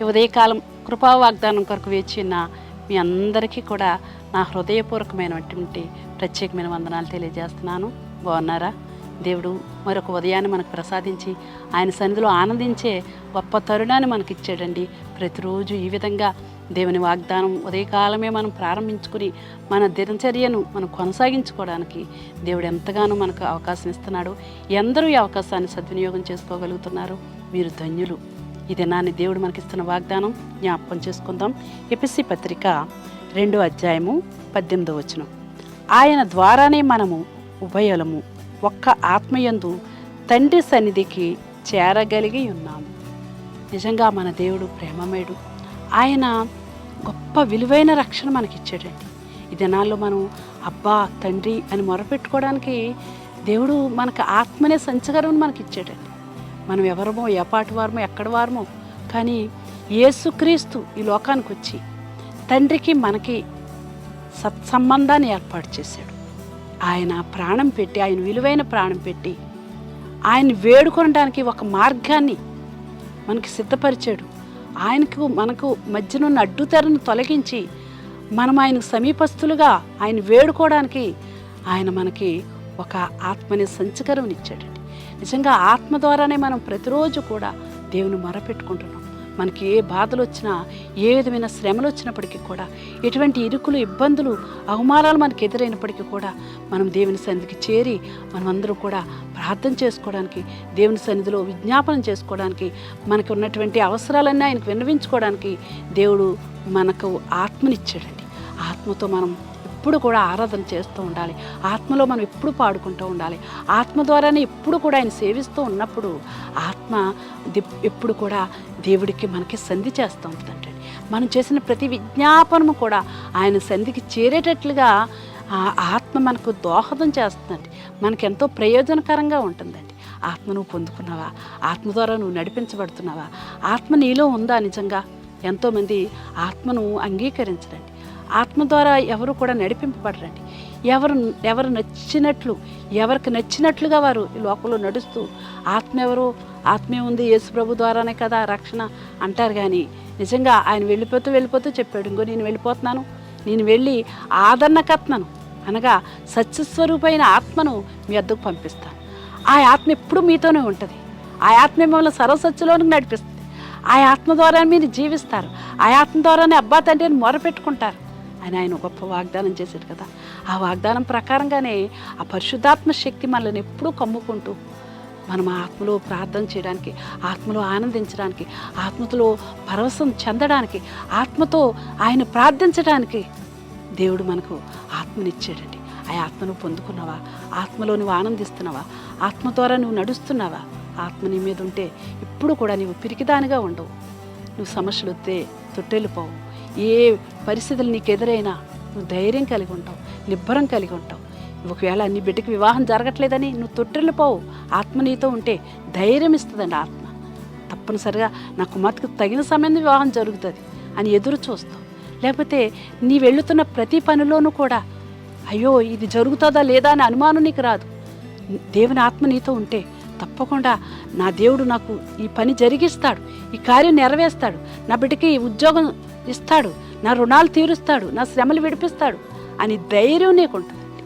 ఈ ఉదయకాలం కృపా వాగ్దానం కొరకు వేచిన మీ అందరికీ కూడా నా హృదయపూర్వకమైనటువంటి ప్రత్యేకమైన వందనాలు తెలియజేస్తున్నాను. బాగున్నారా? దేవుడు మరొక ఉదయాన్ని మనకు ప్రసాదించి ఆయన సన్నిధిలో ఆనందించే గొప్ప తరుణాన్ని మనకి ఇచ్చాడండి ప్రతిరోజు ఈ విధంగా దేవుని వాగ్దానం ఉదయకాలమే మనం ప్రారంభించుకుని మన దినచర్యను మనం కొనసాగించుకోవడానికి దేవుడు ఎంతగానో మనకు అవకాశం ఇస్తున్నాడు. ఎందరూ ఈ అవకాశాన్ని సద్వినియోగం చేసుకోగలుగుతున్నారు. మీరు ధన్యులు. ఈ దినాన్ని దేవుడు మనకిస్తున్న వాగ్దానం జ్ఞాపకం చేసుకుందాం. ఎపిసి పత్రిక రెండో అధ్యాయము పద్దెనిమిదో వచనం. ఆయన ద్వారానే మనము ఉభయలము ఒక్క ఆత్మయందు తండ్రి సన్నిధికి చేరగలిగి ఉన్నాము నిజంగా మన దేవుడు ప్రేమమేడు. ఆయన గొప్ప విలువైన రక్షణ మనకిచ్చాడండి. ఈ దినాల్లో మనం అబ్బా తండ్రి అని మొరపెట్టుకోవడానికి దేవుడు మనకు ఆత్మనే సంచగరం మనకి ఇచ్చాడండి మనం ఎవరమో ఎపాటి వారమో ఎక్కడ వారమో. కానీ యేసుక్రీస్తు ఈ లోకానికి వచ్చి తండ్రికి మనకి సత్సంబంధాన్ని ఏర్పాటు చేశాడు. ఆయన ప్రాణం పెట్టి ఆయన విలువైన ప్రాణం పెట్టి ఆయన వేడుకొనడానికి ఒక మార్గాన్ని మనకి సిద్ధపరిచాడు. ఆయనకు మనకు మధ్యనున్న అడ్డుతెరను తొలగించి మనం ఆయనకు సమీపస్తులుగా ఆయన వేడుకోవడానికి ఆయన మనకి ఒక ఆత్మని సంచకరం ఇచ్చాడండి నిజంగా ఆత్మ ద్వారానే మనం ప్రతిరోజు కూడా దేవుని మొరపెట్టుకుంటున్నాం. మనకి ఏ బాధలు వచ్చినా ఏ విధమైన శ్రమలు వచ్చినప్పటికీ కూడా ఎటువంటి ఇరుకులు ఇబ్బందులు అవమానాలు మనకు ఎదురైనప్పటికీ కూడా మనం దేవుని సన్నిధికి చేరి మనమందరూ కూడా ప్రార్థన చేసుకోవడానికి దేవుని సన్నిధిలో విజ్ఞాపనం చేసుకోవడానికి మనకు ఉన్నటువంటి అవసరాలన్నీ ఆయనకు విన్నవించుకోవడానికి దేవుడు మనకు ఆత్మనిచ్చాడండి. ఆత్మతో మనం ఎప్పుడు కూడా ఆరాధన చేస్తూ ఉండాలి. ఆత్మలో మనం ఎప్పుడు పాడుకుంటూ ఉండాలి. ఆత్మ ద్వారానే ఎప్పుడు కూడా ఆయన సేవిస్తూ ఉన్నప్పుడు ఆత్మ ఎప్పుడు కూడా దేవుడికి మనకి సంధి చేస్తూ ఉంటుందండి. మనం చేసిన ప్రతి విజ్ఞాపనము కూడా ఆయన సంధికి చేరేటట్లుగా ఆత్మ మనకు దోహదం చేస్తుందండి. మనకి ఎంతో ప్రయోజనకరంగా ఉంటుందండి. ఆత్మ నువ్వు పొందుకున్నావా? ఆత్మ ద్వారా నువ్వు నడిపించబడుతున్నావా? ఆత్మ నీలో ఉందా నిజంగా? ఎంతోమంది ఆత్మను అంగీకరించరండి. ఆత్మ ద్వారా ఎవరు కూడా నడిపింపబడరండి. ఎవరు ఎవరు నచ్చినట్లు ఎవరికి నచ్చినట్లుగా వారు ఈ లోకంలో నడుస్తూ ఆత్మ ఎవరు? ఆత్మే ఉంది యేసు ప్రభు ద్వారానే కదా రక్షణ అంటారు కానీ నిజంగా ఆయన వెళ్ళిపోతూ వెళ్ళిపోతూ చెప్పాడు ఇంకో నేను వెళ్ళిపోతున్నాను. నేను వెళ్ళి ఆదరణకత్నను అనగా సత్యస్వరూపైన ఆత్మను మీ వద్దకు పంపిస్తాను. ఆ ఆత్మ ఎప్పుడు మీతోనే ఉంటుంది. ఆ ఆత్మ మిమ్మల్ని సర్వసత్యలోనికి నడిపిస్తుంది. ఆ ఆత్మ ద్వారా మీరు జీవిస్తారు. ఆ ఆత్మ ద్వారానే అబ్బా తండ్రిని మొరపెట్టుకుంటారు. అని ఆయన గొప్ప వాగ్దానం చేశాడు కదా. ఆ వాగ్దానం ప్రకారంగానే ఆ పరిశుద్ధాత్మ శక్తి మనల్ని ఎప్పుడూ కమ్ముకుంటూ మనం ఆత్మలో ప్రార్థన చేయడానికి ఆత్మలో ఆనందించడానికి ఆత్మతో పరవశం చెందడానికి ఆత్మతో ఆయన ప్రార్థించడానికి దేవుడు మనకు ఆత్మనిచ్చాడండి. ఆ ఆత్మను పొందుకున్నావా? ఆత్మలో నువ్వు ఆనందిస్తున్నావా? ఆత్మ ద్వారా నువ్వు నడుస్తున్నావా? ఆత్మ నీ మీద ఉంటే ఇప్పుడు కూడా నీవు పిరికిదానిగా ఉండవు. నువ్వు సమస్యలు వస్తే తొట్టెళ్ళిపోవు. ఏ పరిస్థితులు నీకు ఎదురైనా నువ్వు ధైర్యం కలిగి ఉంటావు నిబ్బరం కలిగి ఉంటావు. ఒకవేళ నీ బిడ్డకి వివాహం జరగట్లేదని నువ్వు తొట్టెళ్ళిపోవు ఆత్మ నీతో ఉంటే ధైర్యం ఇస్తుందండి ఆత్మ. తప్పనిసరిగా నా కుమార్తెకు తగిన సమయంలో వివాహం జరుగుతుంది అని ఎదురు చూస్తావు. లేకపోతే నీ వెళుతున్న ప్రతి పనిలోనూ కూడా అయ్యో ఇది జరుగుతుందా లేదా అని అనుమానం నీకు రాదు. దేవుని ఆత్మ నీతో ఉంటే తప్పకుండా నా దేవుడు నాకు ఈ పని జరిగిస్తాడు ఈ కార్యం నెరవేస్తాడు నా బిడ్డకి ఉద్యోగం ఇస్తాడు. నా రుణాలు తీరుస్తాడు. నా శ్రమలు విడిపిస్తాడు అని ధైర్యం నీకు ఉంటుందండి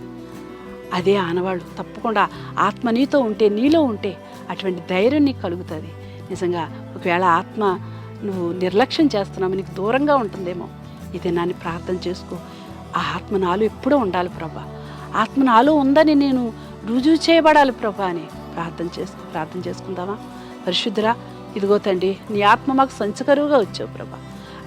అదే ఆనవాళ్ళు తప్పకుండా ఆత్మ నీతో ఉంటే నీలో ఉంటే అటువంటి ధైర్యం నీకు కలుగుతుంది. నిజంగా ఒకవేళ ఆత్మ నువ్వు నిర్లక్ష్యం చేస్తున్నావు నీకు దూరంగా ఉంటుందేమో ఇది నన్ను ప్రార్థన చేసుకో. ఆ ఆత్మ నాలో ఎప్పుడూ ఉండాలి ప్రభా. ఆత్మ నాలో ఉందని నేను రుజువు చేయబడాలి ప్రభా అని ప్రార్థన చేసుకు ప్రార్థన చేసుకుందామా? పరిశుద్ధరా ఇదిగో తండ్రి నీ ఆత్మ మాకు సంచకరువుగా వచ్చావు ప్రభా.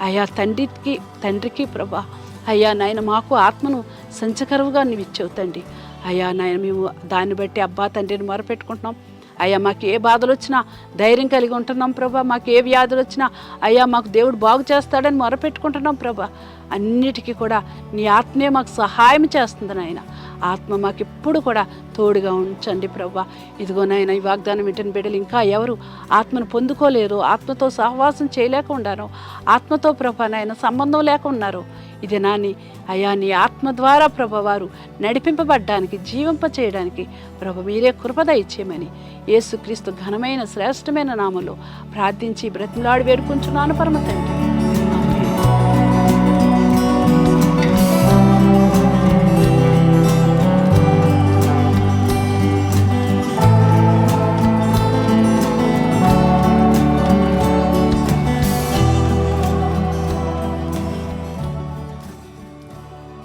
అయ్యా తండ్రికి తండ్రికి ప్రభా అయ్యా నాయన మాకు ఆత్మను సంచకరువుగా నువ్వు ఇచ్చావు తండ్రి. అయ్యా నాయన మేము దాన్ని బట్టి అబ్బా తండ్రిని మొరపెట్టుకుంటున్నాం. అయ్యా మాకు ఏ బాధలు వచ్చినా ధైర్యం కలిగి ఉంటున్నాం ప్రభా. మాకు ఏ వ్యాధులు వచ్చినా అయ్యా మాకు దేవుడు బాగు చేస్తాడని మొరపెట్టుకుంటున్నాం ప్రభా. అన్నిటికీ కూడా నీ ఆత్మే మాకు సహాయం చేస్తుంది నాయన. ఆత్మ మాకు ఎప్పుడు కూడా తోడుగా ఉంచండి ప్రభా ఇదిగో నాయన ఈ వాగ్దానం వింటున్న బిడ్డలు ఇంకా ఎవరు ఆత్మను పొందుకోలేరు ఆత్మతో సహవాసం చేయలేక ఉండారు. ఆత్మతో ప్రభా నాయన సంబంధం లేక ఉన్నారు. ఇది నాని అయా నీ ఆత్మ ద్వారా ప్రభ వారు నడిపింపబడ్డానికి జీవింప చేయడానికి ప్రభ మీరే కృపద ఇచ్చేయమని యేసుక్రీస్తు ఘనమైన శ్రేష్టమైన నామలో ప్రార్థించి బ్రతిమలాడి వేడుకుంటున్నాను పరమ తండ్రి.